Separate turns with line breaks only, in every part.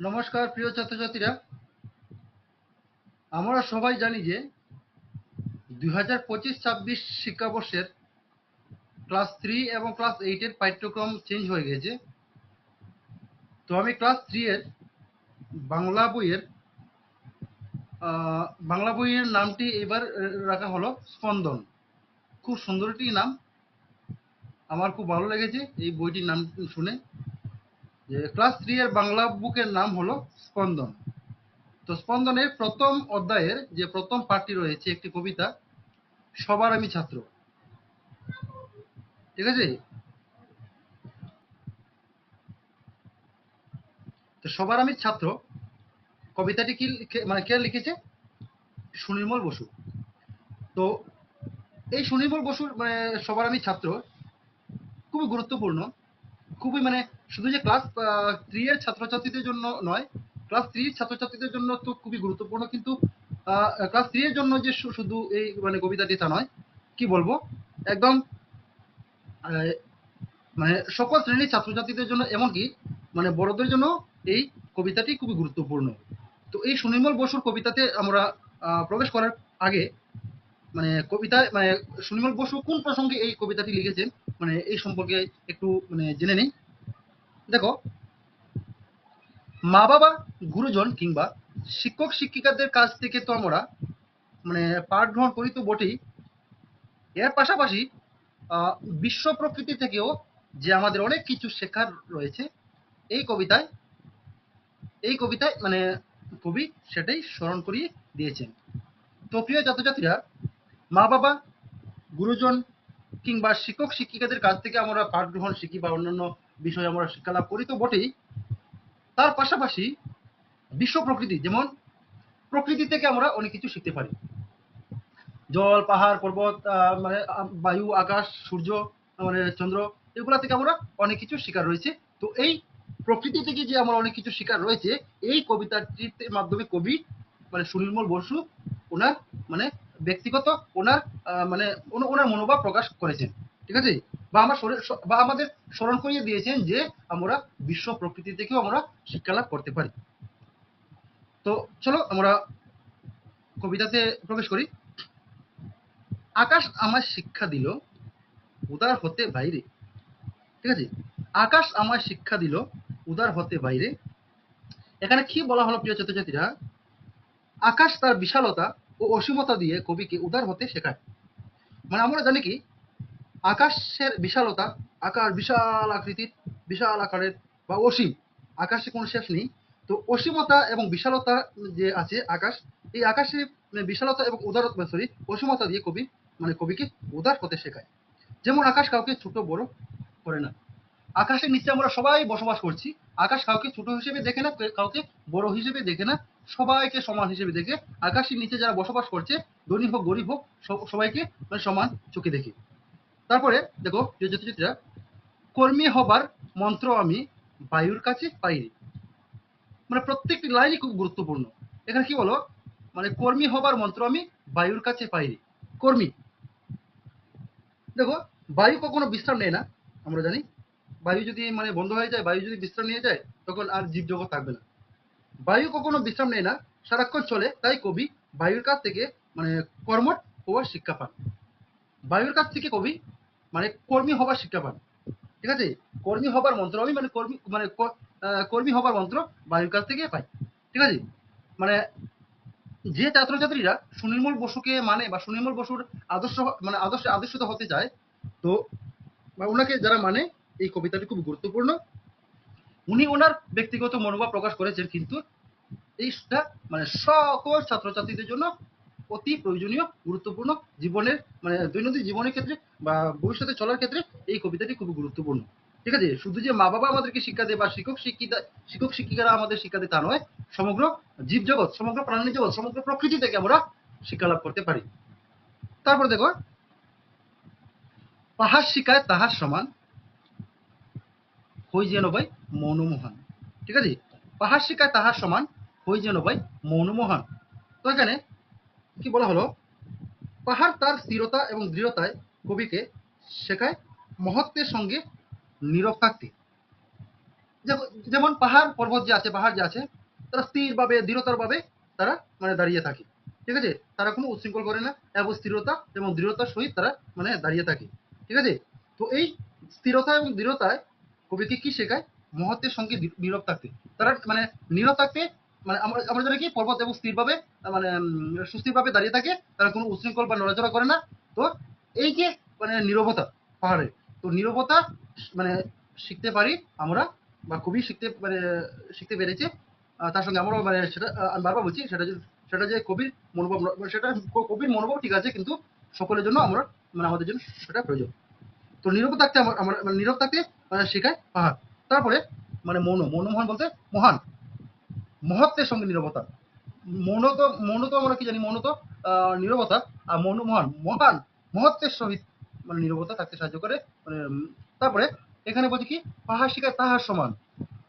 নমস্কার, প্রিয় ছাত্রছাত্রীরা। আমরা সবাই জানি যে দুই হাজার পঁচিশ ছাব্বিশ শিক্ষাবর্ষের ক্লাস থ্রি এবং ক্লাস এইটের পাঠ্যক্রম চেঞ্জ হয়ে গেছে। তো আমি ক্লাস থ্রি এর বাংলা বইয়ের বাংলা বইয়ের নামটি এবার রাখা হলো স্পন্দন। খুব সুন্দর একটি নাম। আমার খুব ভালো লেগেছে এই বইটির নাম শুনে। যে ক্লাস থ্রি এর বাংলা বুকের নাম হলো স্পন্দন। তো স্পন্দনের প্রথম অধ্যায়ের যে প্রথম পাঠটি রয়েছে, একটি কবিতা, সবার আমি ছাত্র। ঠিক আছে? তো সবার আমি ছাত্র, কবিতাটি কি মানে কে লিখেছে? সুনির্মল বসু। তো এই সুনির্মল বসুর মানে সবার আমি ছাত্র, খুবই গুরুত্বপূর্ণ, খুবই মানে শুধু যে ক্লাস থ্রি এর ছাত্রছাত্রীদের জন্য নয় ক্লাস থ্রি ছাত্রছাত্রীদের জন্য তো খুবই গুরুত্বপূর্ণ, কিন্তু ক্লাস থ্রি এর জন্য যে শুধু এই মানে কবিতাটি তা নয়, কি বলব? একদম মানে সকল শ্রেণির ছাত্রছাত্রীদের জন্য এমনকি মানে বড়দের জন্য এই কবিতাটি খুবই গুরুত্বপূর্ণ। তো এই সুনির্মল বসুর কবিতাতে আমরা প্রবেশ করার আগে মানে কবিতা মানে সুনির্মল বসু কোন প্রসঙ্গে এই কবিতাটি লিখেছেন মানে এই সম্পর্কে একটু মানে জেনে নিই। দেখো মা বাবা গুরুজন কিংবা শিক্ষক, শিক্ষিকাদের কাছ থেকে তো আমরা মানে পাঠ গ্রহণ করি তো বটেই। এর পাশাপাশি বিশ্ব প্রকৃতি থেকেও যে আমাদের অনেক কিছু শেখার রয়েছে, এই কবিতায় এই কবিতায় মানে কবি সেটাই স্মরণ করিয়ে দিয়েছেন। তো প্রিয় ছাত্রছাত্রীরা মা বাবা গুরুজন কিংবা শিক্ষক, শিক্ষিকাদের কাছ থেকে আমরা পাঠ গ্রহণ শিখি বা অন্যান্য বিষয়ে আমরা শিক্ষা লাভ করি, তো বটেই। তার পাশাপাশি বিশ্ব প্রকৃতি, যেমন প্রকৃতি থেকে আমরা অনেক কিছু শিখতে পারি। জল, পাহাড়, পর্বত মানে বায়ু, আকাশ, সূর্য মানে চন্দ্র, এগুলা থেকে আমরা অনেক কিছু শিকার রয়েছে। তো এই প্রকৃতি থেকে যে আমার অনেক কিছু শিকার রয়েছে, এই কবিতাটির মাধ্যমে কবি মানে সুনির্মল বসু ওনার মানে ব্যক্তিগত ওনার মানে ওনার মনোভাব প্রকাশ করেছেন। ঠিক আছে? বা আমার বা আমাদের স্মরণ করিয়ে দিয়েছেন যে আমরা বিশ্ব প্রকৃতি থেকেও আমরা শিক্ষা লাভ করতে পারি। তো চলো আমরা কবিতাতে প্রবেশ করি। আকাশ আমার শিক্ষা দিল, উদার হতে বাইরে। ঠিক আছে? আকাশ আমার শিক্ষা দিল, উদার হতে বাইরে। এখানে কি বলা হলো প্রিয় ছাত্রছাত্রীরা? আকাশ তার বিশালতা ও অসীমতা দিয়ে কবিকে উদার হতে শেখায়। মানে আমরা জানি কি আকাশের বিশালতা, আকার বিশাল আকৃতির, বিশাল আকারের, বা অসীম। আকাশে কোনো শেষ নেই। তো অসীমতা এবং বিশালতা যে আছে আকাশ, এই আকাশে মানে বিশালতা এবং উদারতা সরি অসীমতা দিয়ে কবি মানে কবিকে উদার হতে শেখায়। যেমন আকাশ কাউকে ছোট বড় করে না। আকাশের নিচে আমরা সবাই বসবাস করছি। আকাশ কাউকে ছোট হিসেবে দেখে না, কাউকে বড় হিসেবে দেখে না। সবাইকে সমান হিসেবে দেখে। আকাশের নিচে যারা বসবাস করছে, ধনী হোক, গরিব হোক, সব- সবাইকে মানে সমান চোখে দেখে। তারপরে দেখো প্রিয় কর্মী হবার মন্ত্র আমি বায়ুর কাছে পাইনি। মানে প্রত্যেকটি লাইনই খুব গুরুত্বপূর্ণ। এখানে কি বলো? মানে কর্মী হবার মন্ত্র আমি বায়ুর কাছে পাইনি। কর্মী। দেখো, বায়ু কখনো বিশ্রাম নেয় না, আমরা জানি। বায়ু যদি মানে বন্ধ হয়ে যায়, বায়ু যদি বিশ্রাম নিয়ে যায়, তখন আর জীবজগৎ থাকবে না। বায়ু কখনো বিশ্রাম নেয় না, সারাক্ষণ চলে, তাই কবি বায়ুর কাছ থেকে মানে কর্মট হওয়ার শিক্ষা পান। বায়ুর কাছ থেকে কবি মানে কর্মী হবার শিক্ষা পান ঠিক আছে? কর্মী হবার মন্ত্র, আমি মানে কর্মী মানে কর্মী হবার মন্ত্র বায়ুর কাছ থেকে পাই। ঠিক আছে? মানে যে ছাত্রছাত্রীরা সুনির্মল বসুকে মানে বা সুনির্মল বসুর আদর্শ মানে আদর্শ, আদর্শিত হতে চায়, তো ওনাকে যারা মানে এই কবিতাটি খুব গুরুত্বপূর্ণ। উনি ওনার ব্যক্তিগত মনোভাব প্রকাশ করেছেন কিন্তু, এইটা মানে সকল ছাত্রছাত্রীদের জন্য অতি প্রয়োজনীয়, গুরুত্বপূর্ণ জীবনের মানে দৈনন্দিন জীবনের ক্ষেত্রে বা ভবিষ্যতে চলার ক্ষেত্রে এই কবিতাটি খুব গুরুত্বপূর্ণ। ঠিক আছে? শুধু যে মা বাবা আমাদেরকে শিক্ষা দেয় বা শিক্ষক শিক্ষিতা, শিক্ষক শিক্ষিকারা আমাদের শিক্ষা দেয় তা নয়, সমগ্র জীবজগৎ, সমগ্র প্রাণী জগৎ, সমগ্র প্রকৃতি থেকে আমরা শিক্ষা লাভ করতে পারি। তারপর দেখো, পাহাড় শিখায় তাহার সমান, হই যেন ভাই মৌনমোহন। ঠিক আছে? পাহাড় শিখায় তাহার সমান, হই যেন ভাই মৌনমোহন। তো এখানে কি বলা হলো? পাহাড় তার স্থিরতা এবং দৃঢ়তায় কবিকে শেখায় মহত্বের সঙ্গে নীরব থাকতে যেমন- পাহাড় পর্বত যে আছে, পাহাড় যে আছে, তারা স্থির ভাবে দৃঢ়তার ভাবে তারা মানে দাঁড়িয়ে থাকে। ঠিক আছে? তারা কোনো উচ্ছৃঙ্খল করে না এবং স্থিরতা এবং দৃঢ়তার সহিত তারা মানে দাঁড়িয়ে থাকে। ঠিক আছে? তো এই স্থিরতা এবং দৃঢ়তায় কবিকে কি শেখায়? মহত্বের সঙ্গে নীরব থাকতে তারা মানে নীরব থাকতে মানে আমরা আমরা জানি কি পর্বত এবং স্থিরভাবে মানে সুস্থিরভাবে দাঁড়িয়ে থাকে, তারা কোনো উশৃঙ্খল বা নড়াচড়া করে না। তো এই যে মানে নীরবতা পাহাড়ে, তো নীরবতা মানে শিখতে পারি আমরা, বা খুবই শিখতে মানে শিখতে পেরেছি। তার সঙ্গে আমরাও মানে সেটা আমি বারবার বলছি, সেটা যে সেটা যে কবির মনোভাব মানে সেটা কবির মনোভাব ঠিক আছে, কিন্তু সকলের জন্য আমরা মানে আমাদের জন্য সেটা প্রয়োজন। তো নীরব থাকতে আমার আমার মানে নীরব থাকতে মানে শেখায় পাহাড়। তারপরে মানে মনো মনোমোহন বলতে মহান। মহত্বের সঙ্গে নীরবতা। মৌন তো মৌন তো আমরা কি জানি? মৌন তো আহ, নীরবতা। আর মনোমোহন মহান মহান মহত্বের সহিত মানে নীরবতা থাকতে সাহায্য করে। মানে তারপরে এখানে বলছে কি? পাহাড় শিকায় তাহার সমান।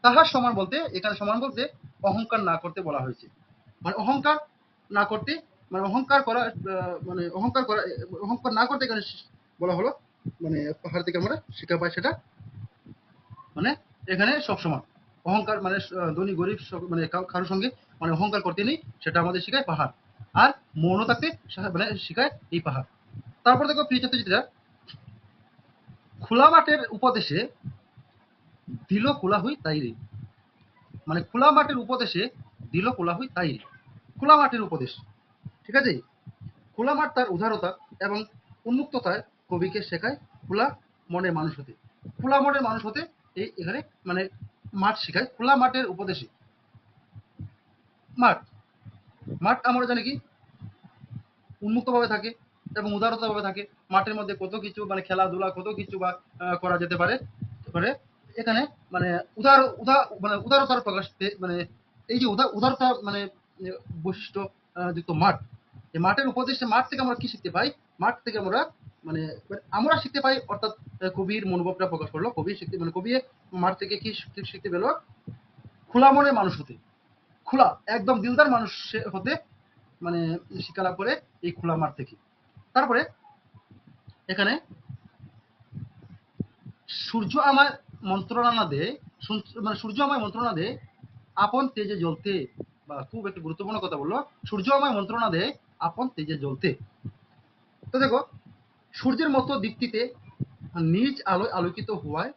তাহার সমান বলতে এখানে সমান বলতে অহংকার না করতে বলা হয়েছে। মানে অহংকার না করতে মানে অহংকার করা মানে অহংকার করা অহংকার না করতে এখানে বলা হলো। মানে পাহাড় থেকে আমরা শিক্ষা পাই সেটা। মানে এখানে সব সমান। অহংকার মানে ধনী, গরিব মানে কারোর সঙ্গে মানে অহংকার করতে নেই, সেটা আমাদের শেখায় পাহাড়। আর মৌন থাকতে মানে শেখায় এই পাহাড়। তারপর দেখো প্রিয় ছাত্রছাত্রীরা, খোলা মাঠের উপদেশে দিল খোলা হই তাই রে। মানে খোলা মাঠের উপদেশে দিল খোলা হই তাই রে। খোলা মাঠের উপদেশ, ঠিক আছে? খোলা মাঠ তার উদারতা এবং উন্মুক্ততায় কবিকে শেখায় খোলা মনের মানুষ হতে। খোলা মনের মানুষ হতে এই এখানে মানে মাঠ শেখায়, খোলা মাঠের উপদেশে। মাঠ মাঠ আমরা জানি কি? উন্মুক্তভাবে থাকে এবং উদারতাভাবে থাকে। মাঠের মধ্যে কত কিছু মানে খেলাধুলা কত কিছু বা করা যেতে পারে। করে এখানে মানে উদার উদার মানে উদারতার প্রকাশ মানে এই যে উদার উদারতা মানে বৈশিষ্ট্য যুক্ত মাঠ। এই মাঠের উপদেশে মাঠ থেকে আমরা কি শিখতে পাই? মাঠ থেকে আমরা মানে মানে আমরা শিখতে পাই, অর্থাৎ কবির মনোভাবটা প্রকাশ করল। কবি শিখতে মানে কবি মাঠ থেকে কি শিখতে- পেল? খোলা মনের মানুষ হতে। খোলা, একদম দিলদার মানুষ হতে মানে শিক্ষা লাভ করে এই খোলা মাঠ থেকে। তারপরে, এখানে সূর্য আমায় মন্ত্রণা না দে মানে সূর্য আমায় মন্ত্রণা দে আপন তেজে জ্বলতে। বা খুব একটা গুরুত্বপূর্ণ কথা বলল। সূর্য আমায় মন্ত্রণা দে আপন তেজে জ্বলতে। তো দেখো সূর্যের মতো দীপ্তিতে নিজ আলোয় আলোকিত হওয়ায়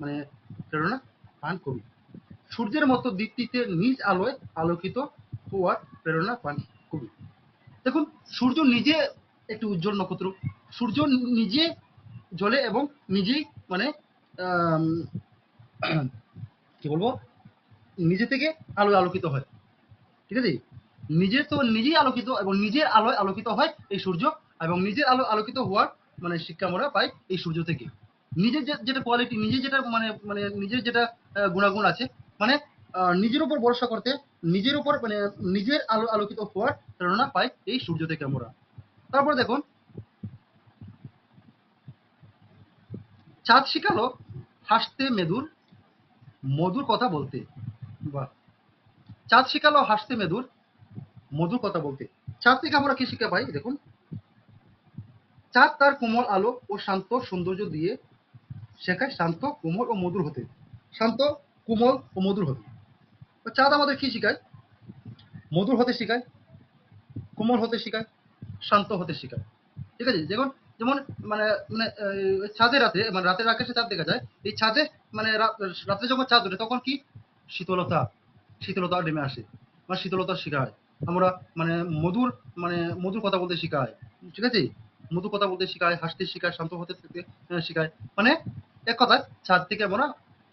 মানে প্রেরণা পান কবি। সূর্যের মতো দীপ্তিতে নিজ আলোয় আলোকিত হওয়ার প্রেরণা পান কবি। দেখুন, সূর্য নিজে একটি উজ্জ্বল নক্ষত্র। সূর্য নিজে জ্বলে এবং নিজেই মানে কি বলব, নিজে থেকে আলোয় আলোকিত হয়। ঠিক আছে? নিজে তো নিজেই আলোকিত এবং নিজের আলোয় আলোকিত হয় এই সূর্য এবং নিজের আলো আলোকিত হওয়ার মানে শিক্ষা আমরা পাই এই সূর্য থেকে। নিজের যেটা কোয়ালিটি নিজের যেটা মানে মানে নিজের যেটা গুণাগুণ আছে মানে নিজের উপর ভরসা করতে, নিজের উপর মানে নিজের আলো আলোকিত হওয়ার প্রেরণা পাই এই সূর্য থেকে আমরা। তারপর দেখুন, চাঁদ শিখালো হাসতে মেদুর, মধুর কথা বলতে। বা চাঁদ শিখালো হাসতে মেদুর, মধুর কথা বলতে। চাঁদ থেকে আমরা কি শিক্ষা পাই? দেখুন চাঁদ তার কোমল আলো ও শান্ত সৌন্দর্য দিয়ে শেখায় শান্ত, কোমল ও মধুর হতে। শান্ত, কোমল ও মধুর হতে। চাঁদ আমাদের কি শেখায়? মধুর হতে শেখায়, কোমল হতে শেখায়, শান্ত হতে শেখায়। ঠিক আছে? যেমন যেমন মানে মানে ছাদে রাতে মানে রাতের আকাশে চাঁদ দেখা যায়, এই ছাদে মানে রাতে যখন চাঁদ ওঠে, তখন কি? শীতলতা শীতলতা নেমে আসে মানে শীতলতা শেখায়। আমরা মানে মধুর মানে মধুর কথা বলতে শেখায়। ঠিক আছে? মধুর কথা বলতে শেখায়, হাসতে শেখায়, শান্ত হতে শেখায়। মানে এক কথায় ছাদ থেকে আমরা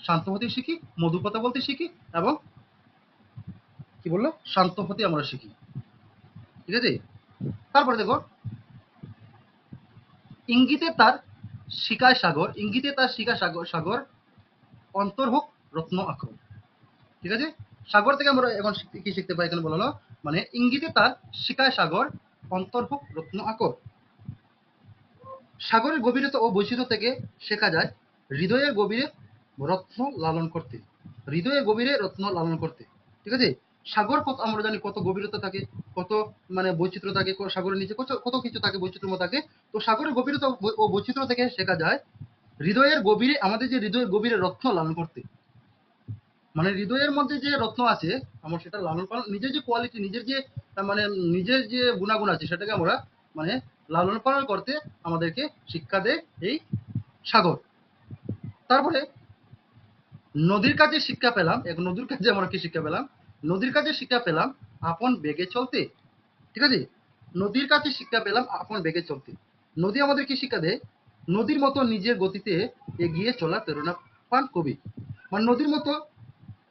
শান্ত হতে শিখি, মধুর কথা বলতে শিখি এবং কি বলল? শান্ত হতে আমরা শিখি। ঠিক আছে? তারপরে দেখো, ইঙ্গিতে তার শিকায় সাগর, ইঙ্গিতে তার শিকায় সাগর সাগর অন্তর হোক, রত্ন আখর। ঠিক আছে? সাগর থেকে আমরা এখন কি শিখতে পারি এখানে বলা হলো মানে ইঙ্গিতে তার শিকায় সাগর, অন্তর হোক, রত্ন আকর সাগরের গভীরতা ও বৈচিত্র্য থেকে শেখা যায় হৃদয়ের গভীরে রত্ন লালন করতে। হৃদয়ের গভীরে রত্ন লালন করতে। ঠিক আছে? সাগর কত আমরা জানি কত গভীরতা থাকে, কত মানে বৈচিত্র্য থাকে সাগরের নিচে কত কিছু থাকে, বৈচিত্র্য থাকে। তো সাগরের গভীরতা ও- ও বৈচিত্র্য থেকে শেখা যায় হৃদয়ের গভীরে আমাদের যে হৃদয়ের গভীরে রত্ন লালন করতে। মানে হৃদয়ের মধ্যে যে রত্ন আছে, আমার সেটা লালন পালন নিজের যে কোয়ালিটি নিজের যে মানে নিজের যে গুণাগুণ আছে, সেটাকে আমরা মানে লালন পালন করতে আমাদেরকে শিক্ষা দেয় এই সাগর। তারপরে নদীর কাছে শিক্ষা পেলাম, এক নদীর কাছে আমরা কি শিক্ষা পেলাম? নদীর কাছে শিক্ষা পেলাম আপন বেগে চলতে। ঠিক আছে? নদীর কাছে শিক্ষা পেলাম আপন বেগে চলতে। নদী আমাদের কি শিক্ষা দেয়? নদীর মতো নিজের গতিতে এগিয়ে চলার প্রেরণা পান কবি। মানে নদীর মতো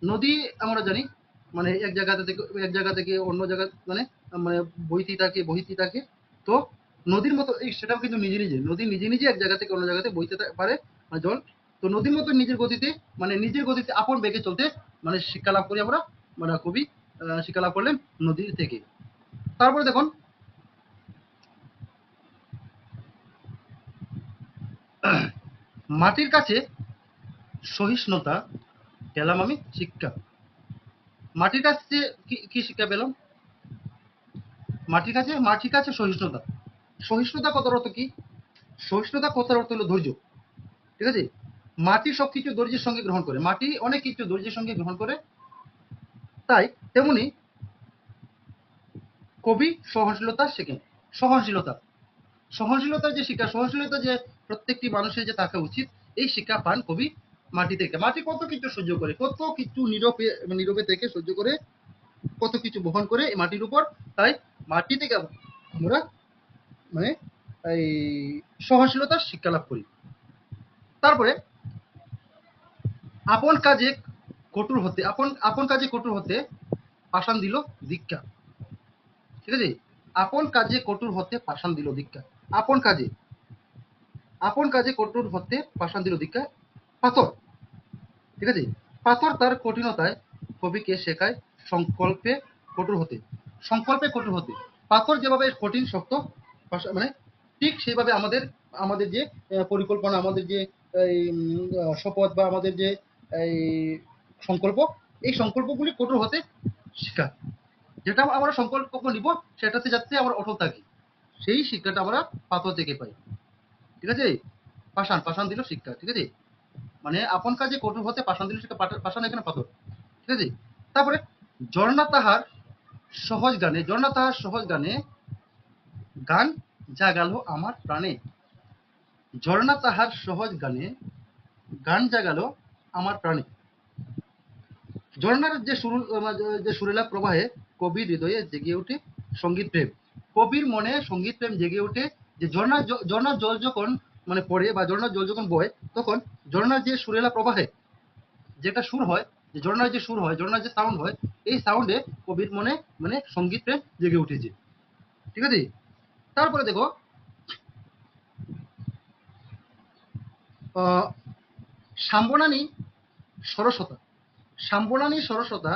নদী আমরা জানি মানে এক জায়গা থেকে, এক জায়গা থেকে অন্য জায়গা মানে মানে বইতে থাকে বইতে থাকে। তো নদীর মতো, এই সেটাও কিন্তু নিজে নিজে, নদী নিজে নিজে এক জায়গা থেকে অন্য জায়গাতে বইতে পারে মানে জল তো নদীর মতো নিজের গতিতে মানে নিজের গতিতে আপন বেগে চলতে মানে শিক্ষা লাভ করি আমরা মানে কবি শিক্ষা লাভ করলেন নদীর থেকে। তারপরে দেখুন, মাটির কাছে সহিষ্ণুতা, পেলাম আমি শিক্ষা। মাটির কাছে কি কি শিক্ষা পেলাম? মাটির কাছে মাটির কাছে সহিষ্ণুতা। সহিষ্ণুতা কথার অর্থ কি? সহিষ্ণুতা কথার অর্থ হলো ধৈর্য। ঠিক আছে? মাটি সবকিছু ধৈর্যের সঙ্গে গ্রহণ করে। মাটি অনেক কিছু ধৈর্যের সঙ্গে গ্রহণ করে। তাই তেমনি কবি সহনশীলতা শেখেন। সহনশীলতা। সহনশীলতার যে শিক্ষা, সহনশীলতা যে প্রত্যেকটি মানুষের যে থাকা উচিত, এই শিক্ষা পান কবি মাটি থেকে। মাটি কত কিছু সহ্য করে, কত কিছু নীরবে নীরবে থেকে সহ্য করে, কত কিছু বহন করে মাটির উপর। তাই মাটি থেকে আমরা মানে এই সহনশীলতার শিক্ষা লাভ করি। তারপরে আপন কাজে কঠোর হতে, আপন আপন কাজে কঠোর হতে পাষাণ দিল দীক্ষা। ঠিক আছে? আপন কাজে কঠোর হতে পাষাণ দিল দীক্ষা। আপন কাজে আপন কাজে কঠোর হতে পাষাণ দিল দীক্ষা। পাথর, ঠিক আছে? পাথর তার কঠিনতায় কবিকে শেখায় সংকল্পে কঠোর হতে। সংকল্পে কঠোর হতে। পাথর যেভাবে কঠিন, শক্ত মানে ঠিক সেইভাবে আমাদের আমাদের যে পরিকল্পনা আমাদের যে এই, শপথ বা আমাদের যে এই সংকল্প এই সংকল্পগুলি কঠোর হতে শেখায় যেটা আমরা সংকল্প নিব সেটাতে যাতে আমরা অটল থাকি। সেই শিক্ষাটা আমরা পাথর থেকে পাই। ঠিক আছে? পাষাণ পাষাণ দিল শিক্ষা ঠিক আছে? মানে আপন কাজে কঠোর হতে পাষাণ দিল শিক্ষা পাষাণ এখানে পাথর ঠিক আছে? তারপরে ঝর্ণা তাহার সহজ গানে ঝর্ণা তাহার সহজ গানে গান জাগালো আমার প্রাণে। ঝর্ণা তাহার সহজ গানে গান জাগালো আমার প্রাণে। ঝর্ণার যে সুর, যে সুরেলা প্রবাহে কবির হৃদয়ে জেগে ওঠে সংগীত প্রেম। কবির মনে সংগীত প্রেম জেগে ওঠে যে ঝর্ণা ঝর্ণার জল যখন মানে পড়ে বা ঝর্ণার জল যখন বয়, তখন ঝর্ণার যে সুরেলা প্রবাহে যেটা সুর হয়, যে ঝর্ণার যে সুর হয়, ঝর্ণার যে সাউন্ড হয়, এই সাউন্ডে কবির মনে মানে সংগীত প্রেম জেগে উঠেছে। ঠিক আছে? তারপরে দেখো সাম্বনানী সরসতা সাম্বনানী সরসতা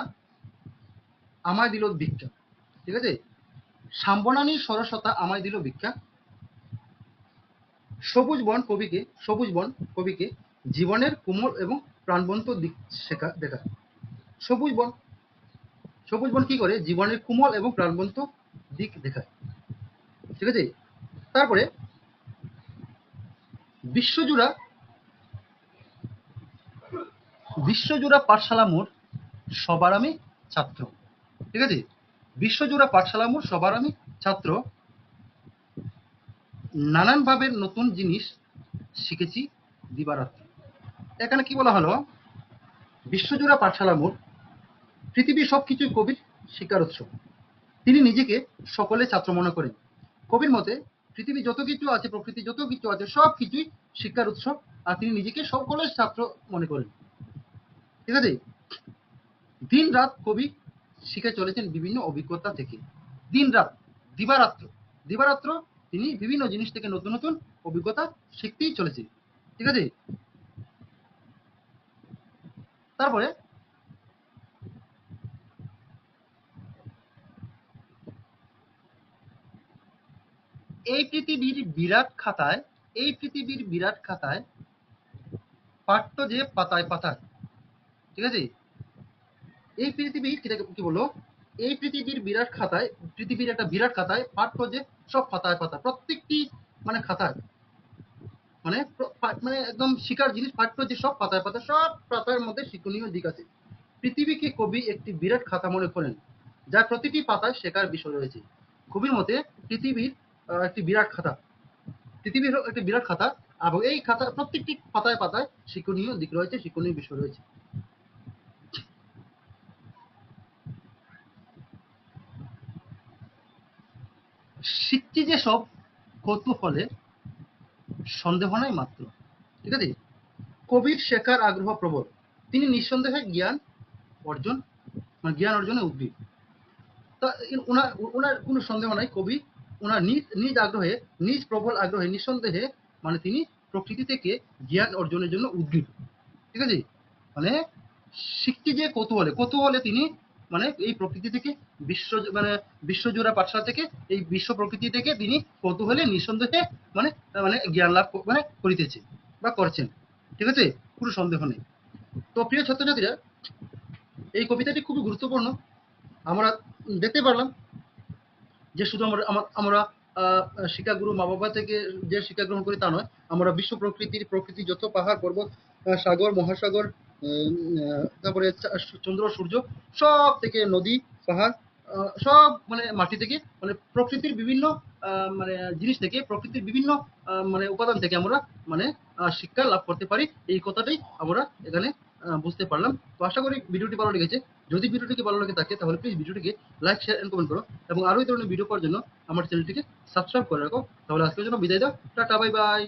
আমায় দিল ভিক্ষা, ঠিক আছে? সাম্বনানী সরসতা আমায় দিল ভিক্ষা। সবুজ বন কবিকে, সবুজ বন কবিকে জীবনের কোমল এবং প্রাণবন্ত দিক শেখা, দেখা। সবুজ বন সবুজ বন কি করে? জীবনের কোমল এবং প্রাণবন্ত দিক দেখায়। ঠিক আছে? তারপরে বিশ্বজুড়া বিশ্বজুড়া পাঠশালা মোড় সবার আমি ছাত্র। ঠিক আছে? বিশ্বজুড়া পাঠশালা মোড় সবার আমি ছাত্র। নানান ভাবে নতুন জিনিস শিখেছি দিবারাত্রি। এখানে কি বলা হলো? বিশ্বজুড়া পাঠশালা মোড় পৃথিবীর সবকিছু কবির শিকার উৎসব তিনি নিজেকে সকলে ছাত্র মনে করেন। কবির মতে পৃথিবী যত কিছু আছে প্রকৃতি যত কিছু আছে, সব কিছুই শিক্ষার উৎস, আর তিনি নিজেকে সকলের ছাত্র মনে করেন। ঠিক আছে? দিন রাত কবি শিখে চলেছেন বিভিন্ন অভিজ্ঞতা থেকে। দিন রাত দিবারাত্র। দিবারাত্র তিনি বিভিন্ন জিনিস থেকে নতুন নতুন অভিজ্ঞতা শিখতেই চলেছেন। ঠিক আছে? তারপরে এই পৃথিবীর বিরাট খাতায়, এই পৃথিবীর বিরাট খাতায় পাঠ্য যে পাতায় পাতায়, ঠিক আছে? এই পৃথিবী কি বলল? এই পৃথিবীর বিরাট খাতায়, পৃথিবীর একটা বিরাট খাতায় পাঠ্য যে সব পাতায় পাতায়, প্রত্যেকটি মানে খাতায় মানে মানে একদম শিকার জিনিস, পাঠ্য যে সব পাতায় পাতায়, সব পাতার মধ্যে শিক্ষণীয় দিক আছে। পৃথিবীকে কবি একটি বিরাট খাতা মনে করেন, যার প্রতিটি পাতায় শেখার বিষয় রয়েছে। কবির মতে, পৃথিবীর একটি বিরাট খাতা। পৃথিবীর একটি বিরাট খাতা, এবং এই খাতা প্রত্যেকটি পাতায় পাতায় শিক্ষণীয় দিক রয়েছে, শিক্ষণীয় বিষয় রয়েছে। শিখছি যে সব কৌতূহলে সন্দেহ নাই মাত্র। ঠিক আছে? কবির শেখার আগ্রহ প্রবল। তিনি নিঃসন্দেহে জ্ঞান অর্জন মানে জ্ঞান অর্জনে উদ্গ্রীব তা ওনার ওনার কোনো সন্দেহ নাই, কবি ওনার নিজ নিজ আগ্রহে, নিজ প্রবল আগ্রহে, নিঃসন্দেহে মানে তিনি প্রকৃতি থেকে জ্ঞান অর্জনের জন্য উদ্গ্রীব ঠিক আছে? মানে শিখতে যে কৌতূহলে কৌতূহলে তিনি মানে এই প্রকৃতি থেকে বিশ্ব মানে বিশ্বজোড়া পাঠশালা থেকে, এই বিশ্ব প্রকৃতি থেকে তিনি কৌতূহলে, নিঃসন্দেহে মানে মানে জ্ঞান লাভ মানে করিতেছে বা করছেন। ঠিক আছে? কোনো সন্দেহ নেই। তো প্রিয় ছাত্রছাত্রীরা, এই কবিতাটি খুবই গুরুত্বপূর্ণ। আমরা দেখতে পারলাম যে শুধু আমরা আমরা শিক্ষাগুরু মা বাবা থেকে যে শিক্ষা গ্রহণ করি তা নয়, আমরা বিশ্ব প্রকৃতির প্রকৃতি যত পাহাড়, পর্বত সাগর, মহাসাগর তারপরে চন্দ্র, সূর্য, সব থেকে নদী, পাহাড় সব মানে মাটি থেকে মানে প্রকৃতির বিভিন্ন মানে জিনিস থেকে, প্রকৃতির বিভিন্ন মানে উপাদান থেকে আমরা মানে শিক্ষা লাভ করতে পারি। এই কথাটাই আমরা এখানে বুঝতে পারলাম। তো আশা করি ভিডিওটি ভালো লেগেছে। যদি ভিডিওটিকে ভালো লাগে থাকে তাহলে প্লিজ ভিডিওটিকে লাইক শেয়ার এন্ড কমেন্ট করো। এবং আরও এই ধরনের ভিডিও করার জন্য আমার চ্যানেলটিকে সাবস্ক্রাইব করে রাখো। তাহলে আজকের জন্য বিদায় দাও। Tata bye bye